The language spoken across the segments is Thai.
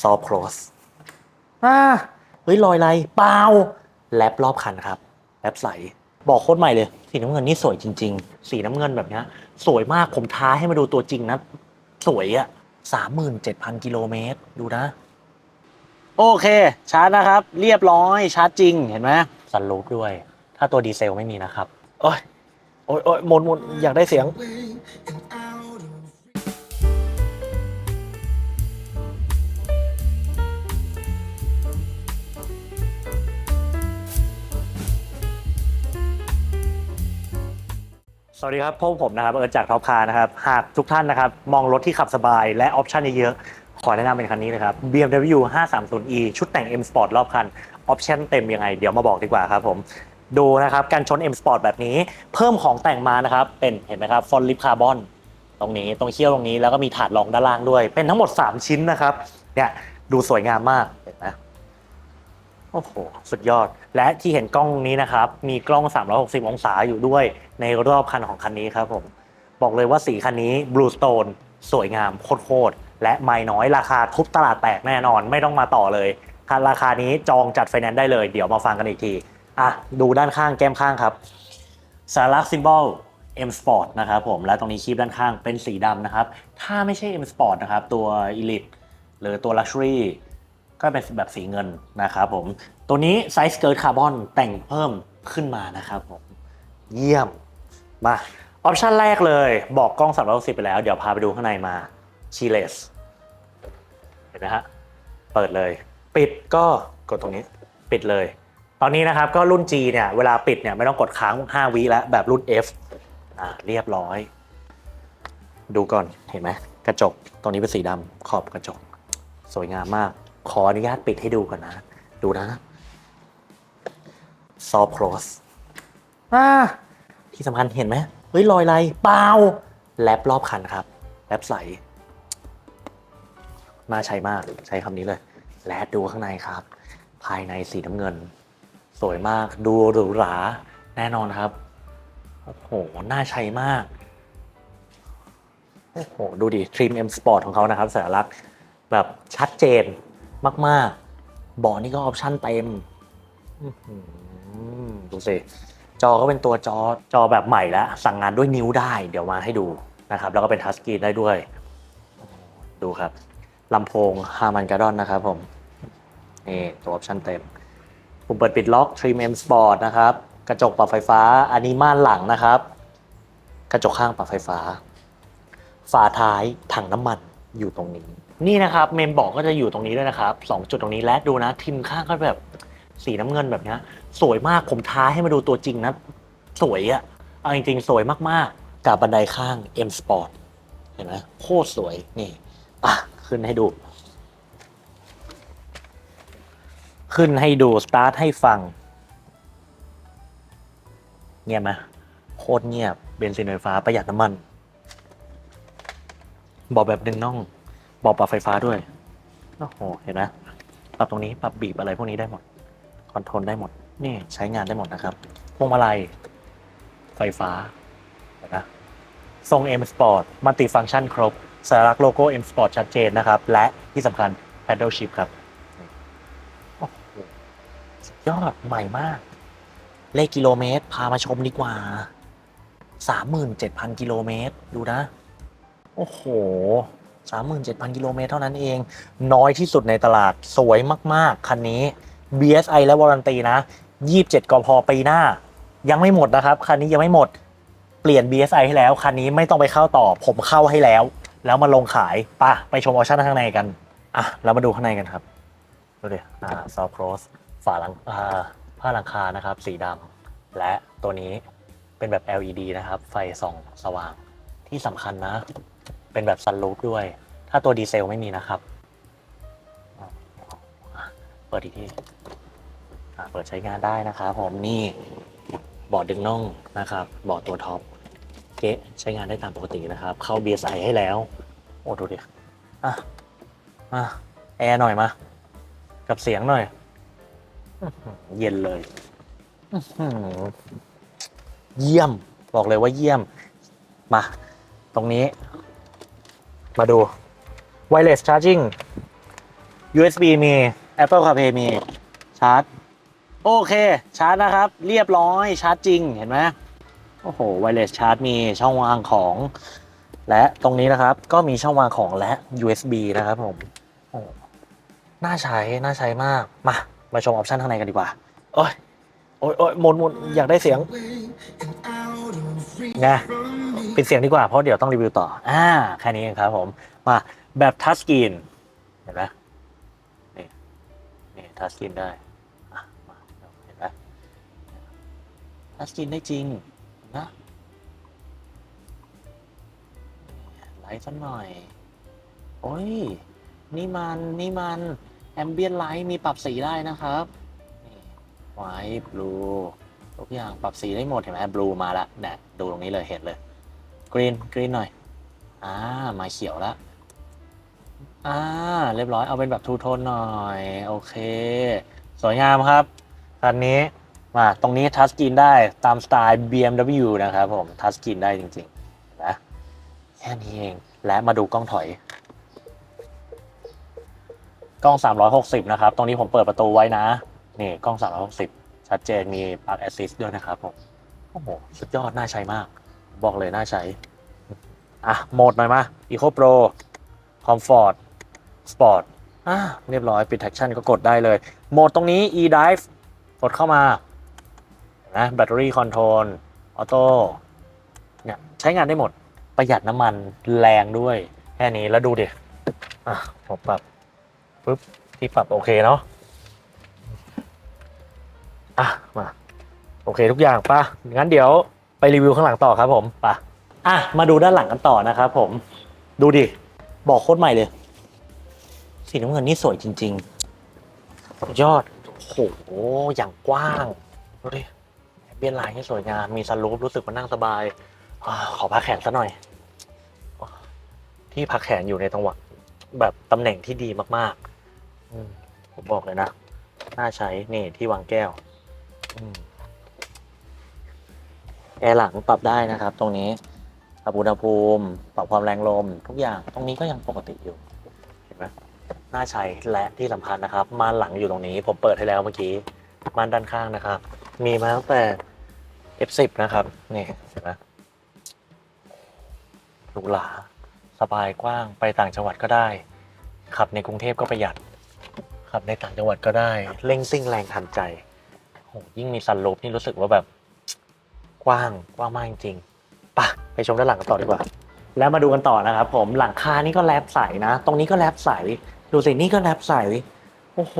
ซอฟครอสอ่าเฮ้ยลอยไรเปล่าแลบรอบคันครับแลบใส บอกโคตรใหม่เลย สีน้ำเงินนี่สวยจริง ๆ สีน้ำเงินแบบเนี้ยสวยมากผมท้าให้มาดูตัวจริงนะ สวยอะสามหมื่นเจ็ดพันกิโลเมตร ดูนะ โอเคชาร์จนะครับ เรียบร้อยชาร์จจริงเห็นไหมสันลูปด้วย ถ้าตัวดีเซลไม่มีนะครับ โอ้ยโอ้ยโอ้ยหมนหมนอยากได้เสียง วัสดีครับพวกผมนะครับเอิร์ธจากท็อปคาร์นะครับ หากทุกท่านนะครับ มองรถที่ขับสบายและออปชันเยอะๆขอแนะนำเป็นคันนี้เลยครับ BMW 530e ชุดแต่ง M Sport รอบคันออปชันเต็มยังไง เดี๋ยวมาบอกดีกว่าครับผมดูนะครับ การชน M Sport แบบนี้ เพิ่มของแต่งมานะครับ เป็นเห็นไหมครับฟอนลิปคาร์บอนตรงนี้ตรงเขี้ยวตรงนี้แล้วก็มีถาดรองด้านล่างด้วย เป็นทั้งหมด 3 ชิ้นนะครับเนี่ยดูสวยงามมากเห็นไหม โอ้โห สุดยอด และที่เห็นกล้องนี้นะครับ มีกล้อง 360 องศาอยู่ด้วย ในรอบคันของคันนี้ครับผม บอกเลยว่าสีคันนี้ Blue Stone สวยงามโคตรๆและไม่น้อยราคาทุบตลาดแตกแน่นอนไม่ต้องมาต่อเลยคันราคานี้จองจัดไฟแนนซ์ได้เลย เดี๋ยวมาฟังกันอีกที อะ ดูด้านข้างแก้มข้างครับสารักซิมบอล M Sport นะครับผม และตรงนี้คีบด้านข้างเป็นสีดำนะครับ ถ้าไม่ใช่ M Sport นะครับ ตัว Elite หรือตัว Luxury ก็เป็นแบบสีเงินนะครับผม ตัวนี้ไซส์เกิร์ตคาร์บอนแต่งเพิ่มขึ้นมานะครับผม เยี่ยม มา ออปชันแรกเลยบอกกล้อง360ไปแล้ว เดี๋ยวพาไปดูข้างในมาชีเลสเห็นไหมฮะ เปิดเลย ปิดก็กดตรงนี้ปิดเลย ตอนนี้นะครับก็รุ่น G เนี่ยเวลาปิดเนี่ยไม่ต้องกดค้าง 5 วิแล้วแบบรุ่น F อ่าเรียบร้อย ดูก่อนเห็นไหมกระจกตรงนี้เป็นสีดำขอบกระจก สวยงามมาก ขออนุญาตปิดให้ดูก่อนนะ ดูนะ ซอฟครอสอ่าที่สำคัญเห็นไหมเฮ้ยรอยไรเปล่าแลบรอบคันครับ แลบใสน่าใช้มากใช้คำนี้เลย และดูข้างในครับ ภายในสีน้ำเงิน สวยมากดูหรูหราแน่นอนครับ โอ้โห น่าใช้มาก โอ้โห ดูดิ Trim M Sport ของเขานะครับสัญลักษณ์แบบชัดเจน มาก ๆ เบาะนี่ก็ออปชั่นเต็มดูสิ จอก็เป็นตัวจอจอแบบใหม่แล้ว สั่งงานด้วยนิ้วได้ เดี๋ยวมาให้ดูนะครับ แล้วก็เป็นทัชสกรีนได้ด้วย ดูครับลำโพงฮามันการ์ดอนนะครับผม นี่ตัวออปชั่นเต็มปุ่มเปิดปิดล็อก Trim M Sport นะครับ กระจกปรับไฟฟ้า อันนี้ม่านหลังนะครับ กระจกข้างปรับไฟฟ้า ฝาท้ายถังน้ำมันอยู่ตรงนี้ นี่นะครับเมมบอกก็จะอยู่ตรงนี้ด้วยนะครับสองจุดตรงนี้และดูนะทิมข้างก็แบบสีน้ำเงินแบบเนี้ยสวยมากผมท้าให้มาดูตัวจริงนะ สวยอะเอาจริงๆ สวยมากๆ กับบันไดข้าง M Sport เห็นไหมโคตรสวยนี่อะขึ้นให้ดู ขึ้นให้ดู สตาร์ทให้ฟัง เงียบไหมโคตรเงียบเบนซินไฟฟ้าประหยัดน้ำมัน บอกแบบดึงน่อง บอกปรับไฟฟ้าด้วยโอ้โหเห็นไหมปรับตรงนี้ปรับบีบอะไรพวกนี้ได้หมดคอนโทรลได้หมด นี่ใช้งานได้หมดนะครับพวงมาลัยไฟฟ้านไหมทรง M Sport มัลติฟัง c t ชันครบสัญลักษณ์โลโก้ M Sport ชัดเจนนะครับ และที่สำคัญ Paddle Shift ครับโอ้โหสุดยอดใหม่มาก เลขกิโลเมตร พามาชมดีกว่า 37,000 กิโลเมตร ดูนะ โอ้โห 37,000 กิโลเมตรเท่านั้นเอง น้อยที่สุดในตลาดสวยมากๆ คันนี้ BSI และวารันตีนะ 27กพปีหน้า ยังไม่หมดนะครับ คันนี้ยังไม่หมดเปลี่ยน BSI ให้แล้ว คันนี้ไม่ต้องไปเข้าต่อ ผมเข้าให้แล้ว แล้วมาลงขายป่ะไปชมออปชั่นข้างในกันอะเรามาดูข้างในกันครับดูดิอ่าซอฟครอสฝาหลังอ่าผ้าหลังคานะครับ สีดำและตัวนี้เป็นแบบ LED นะครับ ไฟส่องสว่างที่สำคัญนะ เป็นแบบซันรูฟด้วย ถ้าตัวดีเซลไม่มีนะครับ เปิดอีกที่เปิดใช้งานได้นะครับผมนี่บอร์ดดึงน่องนะครับบอร์ดตัวท็อปเก๊ะใช้งานได้ตามปกตินะครับ เข้า BSI ให้แล้ว โอ้ดูดิอะอะแอร์หน่อยมา กับเสียงหน่อย เย็นเลยเยี่ยม บอกเลยว่าเยี่ยม มา ตรงนี้ มาดู Wireless Charging USB มี Apple CarPlay มีชาร์จ โอเค ชาร์จนะครับ เรียบร้อยชาร์จจริงเห็นไหมโอ้โหไวเลสชาร์จมีช่องวางของ และตรงนี้นะครับ ก็มีช่องวางของและ USB นะครับผมโอ้น่าใช้ น่าใช้มาก มา มาชมออปชันข้างในกันดีกว่า โอ้ยโอ้ยโอ้ยหมดหมดอยากได้เสียงไง ปิดเสียงดีกว่าเพราะเดี๋ยวต้องรีวิวต่อ อ่าแค่นี้เองครับผมมาแบบทัชสกรีนเห็นไหมนี่นี่ทัชสกรีนได้มาเห็นไหมทัชสกรีนได้จริงนะไลท์สักหน่อย โอ้ย นี่มันนี่มันแอมเบียนไลท์มีปรับสีได้นะครับนี่ไวท์บลูทุกอย่างปรับสีได้หมดเห็นไหมบลูมาล้วเนี่ยดูตรงนี้เลยเห็นเลย กรีนกรีนหน่อย อ่า มาเขียวแล้วอ่า เรียบร้อย เอาเป็นแบบทูโทนหน่อย โอเค สวยงามครับคันนี้ มา ตรงนี้ทัชสกรีนได้ตามสไตล์ BMW นะครับผม ทัชสกรีนได้จริงๆเห็นไหมแค่นี้เอง และมาดูกล้องถอย กล้อง 360 นะครับ ตรงนี้ผมเปิดประตูไว้นะ นี่ กล้อง 360 ชัดเจนมีปลั๊กแอสซิสด้วยนะครับผม โอ้โห สุดยอด น่าใช้มาก บอกเลยน่าใช้ อะ โหมดหน่อยมา Eco Pro Comfort Sport อะเรียบร้อย ปิด Traction ก็กดได้เลย โหมดตรงนี้ E-Drive กดเข้ามาเห็นะแบตเตอรี่คอนโทรลออโต้เนี่ยใช้งานได้หมดประหยัดน้ำมันแรงด้วย แค่นี้แล้วดูดิอะผมปรับปุ๊บที่ปรับโอเคเนาะอะมา โอเคทุกอย่างป่ะงั้นเดี๋ยว รีวิวข้างหลังต่อครับผมป่ะอะมาดูด้านหลังกันต่อนะครับผม ดูดิบอกโคตรใหม่เลย สีน้ำเงินนี่สวยจริงๆสุดยอดโอ้โหอย่างกว้างดูดิเบียนลายนี่สวยงามมีสลูปรู้สึกว่านั่งสบายอขอพักแขนซะหน่อย ที่พักแขนอยู่ในจังหวะแบบตำแหน่งที่ดีมากๆผมบอกเลยนะ น่าใช้นี่ที่วางแก้ว อืม แอร์หลังปรับได้นะครับ ตรงนี้ปรับอุณหภูมิ ปรับความแรงลม ทุกอย่างตรงนี้ก็ยังปกติอยู่เห็นไหมน่าใช้และที่สำคัญนะครับม่านหลังอยู่ตรงนี้ผมเปิดให้แล้วเมื่อกี้ม่านด้านข้างนะครับ มีมาตั้งแต่ F10 นะครับนี่เห็นไหมหรูหราสบายกว้างไปต่างจังหวัดก็ได้ ขับในกรุงเทพก็ประหยัด ขับในต่างจังหวัดก็ได้ เร่งซิ่งแรงทันใจโหยิ่งมีซันรูฟนี่รู้สึกว่าแบบ กว้างกว้างมากจริงๆปะไปชมด้านหลังกันต่อดีกว่า แล้วมาดูกันต่อนะครับผมหลังคานี่ก็แลบใสนะ ตรงนี้ก็แลบใส ดูสินี่ก็แลบใส โอ้โห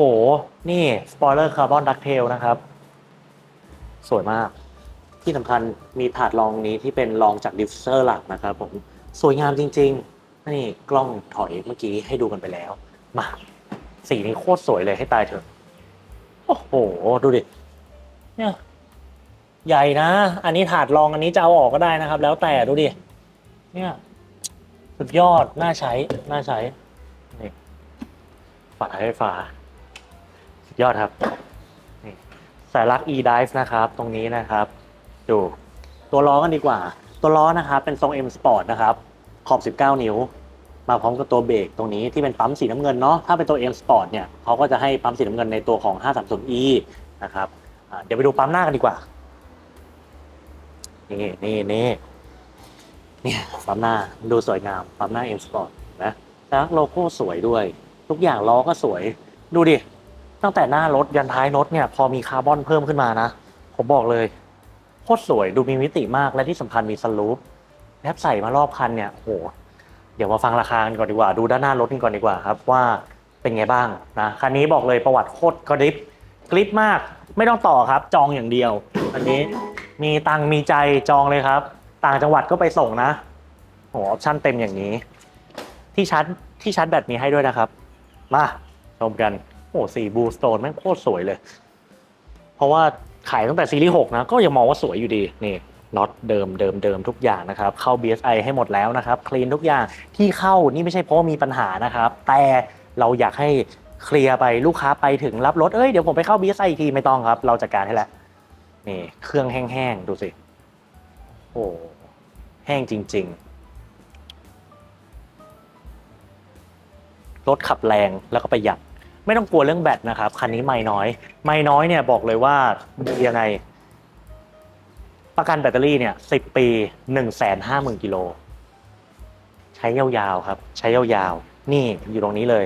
นี่สปอยเลอร์คาร์บอนดักเทลนะครับ สวยมาก ที่สำคัญมีถาดรองนี้ที่เป็นรองจากดิฟเซอร์หลักนะครับผมสวยงามจริง ๆ นี่กล้องถอยเมื่อกี้ให้ดูกันไปแล้ว มาสีนี้โคตรสวยเลยให้ตายเถอะ โอ้โห ดูดิ เนี่ย ใหญ่นะ อันนี้ถาดรองอันนี้จะเอาออกก็ได้นะครับ แล้วแต่ดูดิ เนี่ย สุดยอด น่าใช้ น่าใช้ นี่ฝาท้ายไฟฟ้า สุดยอดครับ นี่สายลัก e-dive นะครับ ตรงนี้นะครับ ดู ตัวล้อกันดีกว่า ตัวล้อนะครับ เป็นทรง M Sport นะครับ ขอบ 19 นิ้ว มาพร้อมกับตัวเบรกตรงนี้ที่เป็นปั๊มสีน้ำเงินเนาะ ถ้าเป็นตัว M Sport เนี่ยเขาก็จะให้ปั๊มสีน้ำเงินในตัวของ 530e นะครับ เดี๋ยวไปดูปั๊มหน้ากันดีกว่า นี่นี่นี่เนี่ยปั๊มหน้าดูสวยงามปั๊มหน้า M Sport นะแล้วโลโก้สวยด้วย ทุกอย่างล้อก็สวย ดูดิ ตั้งแต่หน้ารถยันท้ายรถเนี่ย พอมีคาร์บอนเพิ่มขึ้นมานะ ผมบอกเลยโคตรสวยดูมีมิติมากและที่สำคัญมีสลูปแลบใส่มารอบคันเนี่ยโหเดี๋ยวมาฟังราคากันก่อนดีกว่า ดูด้านหน้ารถกันก่อนดีกว่าครับว่าเป็นไงบ้างนะคันนี้บอกเลยประวัติโคตรกริบกริบมากไม่ต้องต่อครับ จองอย่างเดียว อันนี้ มีตังมีใจจองเลยครับ ต่างจังหวัดก็ไปส่งนะโหออปชั่นเต็มอย่างนี้ ที่ชาร์จที่ชาร์จแบตมีให้ด้วยนะครับ มาชมกันโอ้สีบูสโตนแม่งโคตรสวยเลย เพราะว่าขายตั้งแต่ซีรีส์6นะ ก็ยังมองว่าสวยอยู่ดี นี่น็อตเดิมเดิมเดิมทุกอย่างนะครับ เข้า BSI ให้หมดแล้วนะครับ คลีนทุกอย่างที่เข้านี่ไม่ใช่เพราะว่ามีปัญหานะครับ แต่เราอยากให้เคลียร์ไปลูกค้าไปถึงรับรถ เอ้ยเดี๋ยวผมไปเข้า BSI อีกทีไม่ต้องครับ เราจัดการให้แล้ว นี่เครื่องแห้งๆ ดูสิ โอ้แห้งจริง ๆ รถขับแรงแล้วก็ประหยัด ไม่ต้องกลัวเรื่องแบตนะครับ คันนี้ไม่น้อย ไม่น้อยเนี่ยบอกเลยว่าดียังไง ประกันแบตเตอรี่เนี่ย10ปี1 5 0 0 0 0กิโล ใช้ยาวๆครับ ใช้ยาวๆ นี่อยู่ตรงนี้เลย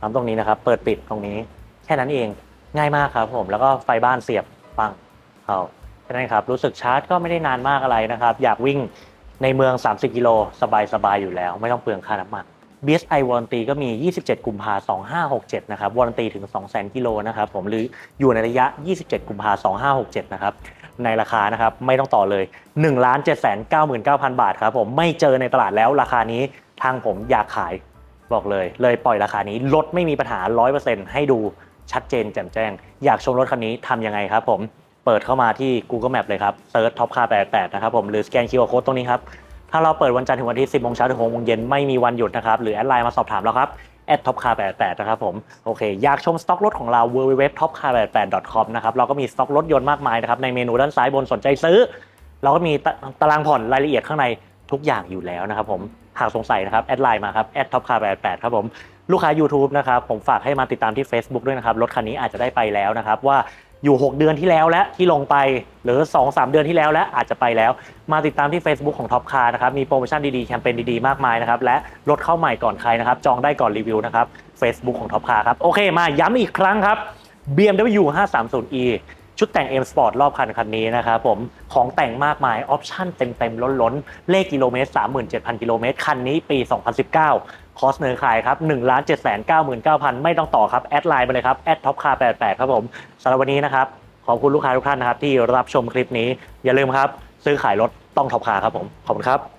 ทำตรงนี้นะครับ เปิดปิดตรงนี้ แค่นั้นเองง่ายมากครับผมแล้วก็ไฟบ้านเสียบปัง เข้าแค่นั้นครับ รู้สึกชาร์จก็ไม่ได้นานมากอะไรนะครับ อยากวิ่งในเมือง 30 กิโลสบายๆ อยู่แล้ว ไม่ต้องเปลืองค่าน้ำมัน BSI วอร์ n ตีก็มี 27 กุมภา2567 นะครับ วอร์ n ตีถึง 200,000 กิโลนะครับ ผมหรืออยู่ในระยะ 27 กุมภา2567 นะครับ ในราคานะครับ ไม่ต้องต่อเลย 1 7 9 9 0 0 0 บาทครับผม ไม่เจอในตลาดแล้วราคานี้ทางผมอยากขายบอกเลย เลยปล่อยราคานี้รถไม่มีปัญหา 100%ให้ดูชัดเจนแจ่มแจ้ง อยากชมรถคันนี้ทำยังไงครับผม เปิดเข้ามาที่ Google Map เลยครับเซิร์ชท็อปคา88 นะครับผมหรือสแกน QR Code ตรงนี้ครับ ถ้าเราเปิดวันจันทร์ถึงวันอาที่10โมงเช้าถึง6โมงเย็นไม่มีวันหยุดนะครับ หรือแอดไลน์มาสอบถามเราครับแอดท็อปคา88 นะครับผม โอเค อยากชมสต็อกรถของเรา www.topcar88.com นะครับ เราก็มีสต็อกรถยนต์มากมายนะครับ ในเมนูด้านซ้ายบนสนใจซื้อ เราก็มีตตารางผ่อนรายละเอียดข้างในทุกอย่างอยู่แล้วนะครับผม หากสงสัยนะครับ แอดไลน์มาครับแอดท็อปคา88ครับผม ลูกค้า YouTube นะครับ ผมฝากให้มาติดตามที่ Facebook ด้วยนะครับ รถคันนี้อาจจะได้ไปแล้วนะครับว่า อยู่ 6 เดือนที่แล้วและที่ลงไปหรือ 2-3 เดือนที่แล้วและอาจจะไปแล้ว มาติดตามที่ Facebook ของ Top Car นะครับมีโปรโมชั่นดีๆ แคมเปญดีๆ มากมายนะครับและรถเข้าใหม่ก่อนใครนะครับจองได้ก่อนรีวิวนะครับ Facebook ของ Top Car ครับโอเคมาย้ำอีกครั้งครับ BMW 530e ชุดแต่ง M Sport รอบคันคันนี้นะครับผมของแต่งมากมาย ออปชั่นเต็มๆ ล้นๆ เลขกิโลเมตร 37,000 กิโลเมตร คันนี้ปี 2019 คอสเนอร์ขายครับ1 7 9 9 9 0 0ไม่ต้องต่อครับ แอดไลน์ไปเลยครับแอดท็อปคา88ครับผมสำหรับวันนี้นะครับ ขอบคุณลูกค้าทุกท่านนะครับที่รับชมคลิปนี้อย่าลืมครับ ซื้อขายรถต้องท็อปคาครับผม ขอบคุณครับ